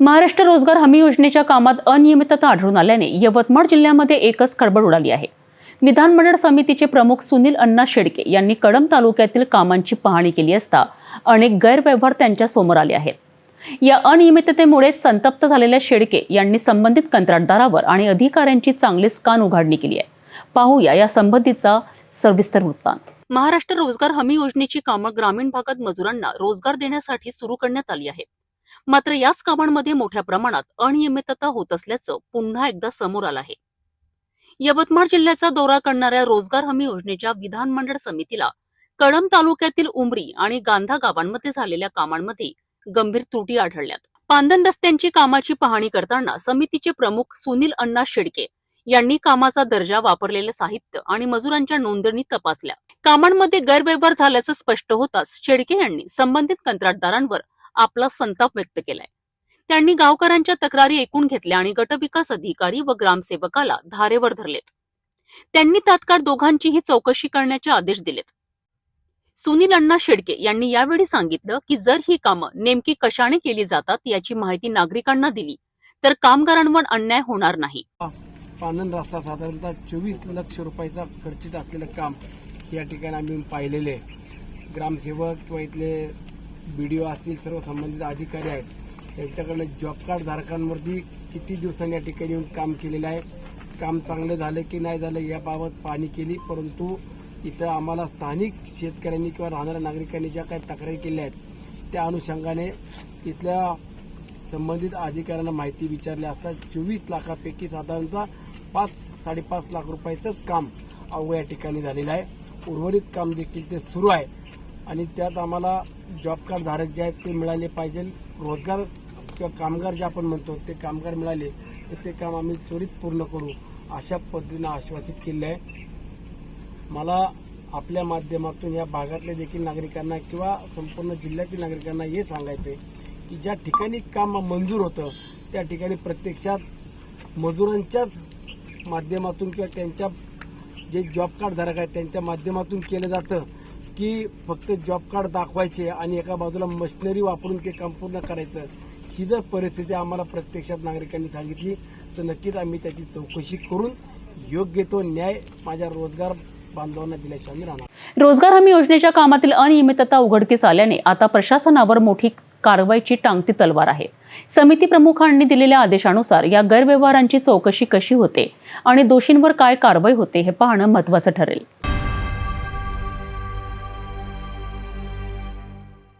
महाराष्ट्र रोजगार हमी योजनेच्या कामात अनियमितता आढळून आल्याने यवतमाळ जिल्ह्यामध्ये एकच खळबळ उडाली आहे. विधानमंडळ समितीचे प्रमुख सुनील अण्णा शेडके यांनी कळंब तालुक्यातील कामांची पाहणी केली असता अनेक गैरव्यवहार त्यांच्यासमोर आले आहेत. या अनियमिततेमुळे संतप्त झालेल्या शेडके यांनी संबंधित कंत्राटदारावर आणि अधिकाऱ्यांची चांगलीच कान उघाडणी केली आहे. पाहूया या संबंधीचा सविस्तर वृत्तांत. महाराष्ट्र रोजगार हमी योजनेची कामं ग्रामीण भागात मजुरांना रोजगार देण्यासाठी सुरू करण्यात आली आहेत. मात्र याच कामांमध्ये मोठ्या प्रमाणात अनियमितता होत असल्याचं पुन्हा एकदा समोर आलं आहे. यवतमाळ जिल्ह्याचा दौरा करणाऱ्या रोजगार हमी योजनेच्या विधानमंडळ समितीला कळंब तालुक्यातील उमरी आणि गांधा गावांमध्ये झालेल्या कामांमध्ये गंभीर त्रुटी आढळल्यात. पांदन रस्त्यांची कामाची पाहणी करताना समितीचे प्रमुख सुनील अण्णा शेडके यांनी कामाचा दर्जा वापरलेले साहित्य आणि मजुरांच्या नोंदणी तपासल्या. कामांमध्ये गैरव्यवहार झाल्याचं स्पष्ट होताच शेडके यांनी संबंधित कंत्राटदारांवर आपला संताप व्यक्त केलाय. त्यांनी गावकऱ्यांच्या तक्रारी ऐकून घेतल्या आणि गटविकास अधिकारी व ग्रामसेवकाला धारेवर धरलेत. त्यांनी तात्काळ दोघांचीही चौकशी करण्याचे आदेश दिलेत. सुनील अण्णा शेडके यांनी यावेळी सांगितलं की जर ही कामं नेमकी कशाने केली जातात याची माहिती नागरिकांना दिली तर कामगारांवर अन्याय होणार नाही. पानन रस्ता साधारणतः चोवीस लक्ष रुपयाचा खर्चित असलेलं काम या ठिकाणी आम्ही पाहिलेले ग्रामसेवक किंवा इथले बी डी ओ असतील सर्व संबंधित अधिकारी आहेत. यांच्याकडनं जॉब कार्ड धारकांवरती किती दिवसांनी या ठिकाणी येऊन काम केलेलं आहे? काम चांगलं झालं की नाही झालं याबाबत पाहणी केली परंतु इथं आम्हाला स्थानिक शेतकऱ्यांनी किंवा राहणाऱ्या नागरिकांनी ज्या काही तक्रारी केल्या आहेत त्या अनुषंगाने इथल्या संबंधित अधिकाऱ्यांना माहिती विचारली असता चोवीस लाखापैकी साधारणतः पाच साडेपाच लाख रुपयाचंच काम अवघ्या या ठिकाणी झालेलं आहे. उर्वरित काम देखील ते सुरू आहे. आणि त्यात आम्हाला जॉब कार्ड धारक जे आहेत ते मिळाले पाहिजे. रोजगार किंवा कामगार जे आपण म्हणतो ते कामगार मिळाले तर ते काम आम्ही त्वरित पूर्ण करू अशा पद्धतीनं आश्वासित केले आहे. मला आपल्या माध्यमातून या भागातल्या देखील नागरिकांना किंवा संपूर्ण जिल्ह्यातील नागरिकांना हे सांगायचं आहे की ज्या ठिकाणी काम मंजूर होतं त्या ठिकाणी प्रत्यक्षात मजुरांच्याच माध्यमातून किंवा त्यांच्या जे जॉब कार्ड धारक आहेत त्यांच्या माध्यमातून केलं जातं. की फक्त जॉब कार्ड दाखवायचे आणि एका बाजूला मशिनरी वापरून ते काम पूर्ण करायचं ही जर परिस्थिती आम्हाला प्रत्यक्षात नागरिकांनी सांगितली तर नक्कीच आम्ही त्याची चौकशी करून योग्य तो न्याय माझ्या रोजगार बांधवांना दिल्याशिवाय राहणार रोजगार हमी योजनेच्या कामातील अनियमितता उघडकीस आल्याने आता प्रशासनावर मोठी कारवाईची टांगती तलवार आहे. समिती प्रमुखांनी दिलेल्या आदेशानुसार या गैरव्यवहारांची चौकशी कशी होते आणि दोषींवर काय कारवाई होते हे पाहणं महत्त्वाचं ठरेल.